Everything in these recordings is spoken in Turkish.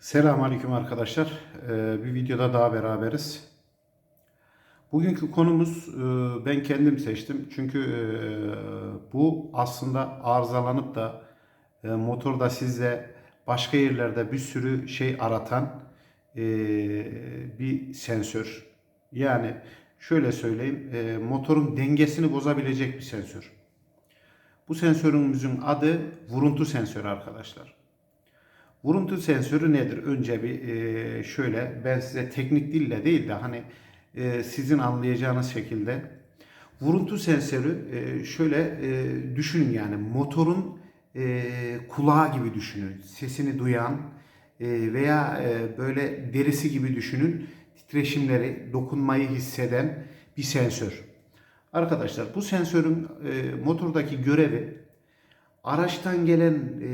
Selamünaleyküm arkadaşlar. Ee, bir videoda daha beraberiz. Bugünkü konumuz e, ben kendim seçtim. Çünkü e, bu aslında arızalanıp da e, motorda sizde başka yerlerde bir sürü şey aratan bir sensör. Yani şöyle söyleyeyim, motorun dengesini bozabilecek bir sensör. Bu sensörümüzün adı vuruntu sensörü arkadaşlar. Vuruntu sensörü nedir? Önce bir e, şöyle ben size teknik dille değil de hani e, sizin anlayacağınız şekilde vuruntu sensörü e, şöyle düşünün yani motorun kulağı gibi düşünün. Sesini duyan veya böyle derisi gibi düşünün. Titreşimleri, dokunmayı hisseden bir sensör. Arkadaşlar bu sensörün motordaki görevi araçtan gelen e,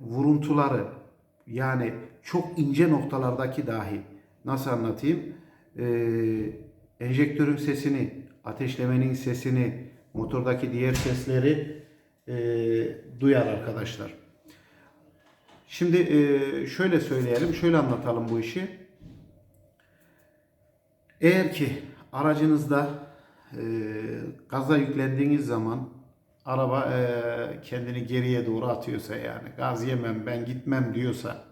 vuruntuları yani çok ince noktalardaki dahi nasıl anlatayım e, enjektörün sesini ateşlemenin sesini motordaki diğer sesleri e, duyar arkadaşlar. Şimdi e, şöyle söyleyelim şöyle anlatalım bu işi. Eğer ki aracınızda e, gaza yüklendiğiniz zaman araba e, kendini geriye doğru atıyorsa yani gaz yemem ben gitmem diyorsa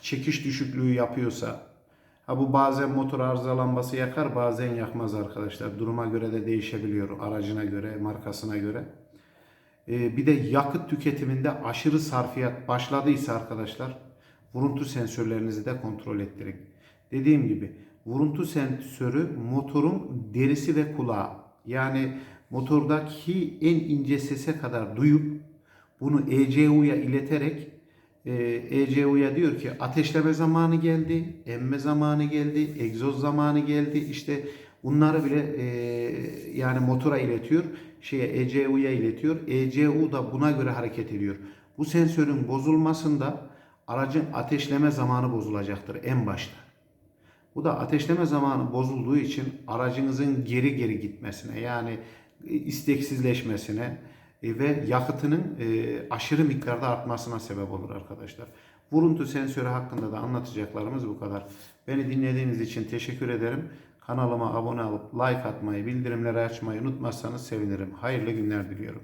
çekiş düşüklüğü yapıyorsa ha bu bazen motor arıza lambası yakar bazen yakmaz arkadaşlar. Duruma göre de değişebiliyor aracına göre markasına göre. E, bir de yakıt tüketiminde aşırı sarfiyat başladıysa arkadaşlar vuruntu sensörlerinizi de kontrol ettirin. Dediğim gibi vuruntu sensörü motorun derisi ve kulağı. Yani motordaki en ince sese kadar duyup bunu ECU'ya ileterek e, ECU'ya diyor ki ateşleme zamanı geldi, emme zamanı geldi, egzoz zamanı geldi. İşte bunları bile e, yani motora iletiyor, şeye ECU'ya iletiyor. ECU da buna göre hareket ediyor. Bu sensörün bozulmasında aracın ateşleme zamanı bozulacaktır en başta. Bu da ateşleme zamanı bozulduğu için aracınızın geri geri gitmesine yani isteksizleşmesine e, ve yakıtının e, aşırı miktarda artmasına sebep olur arkadaşlar. Vuruntu sensörü hakkında da anlatacaklarımız bu kadar. Beni dinlediğiniz için teşekkür ederim. Kanalıma abone olup like atmayı, bildirimleri açmayı unutmazsanız sevinirim. Hayırlı günler diliyorum.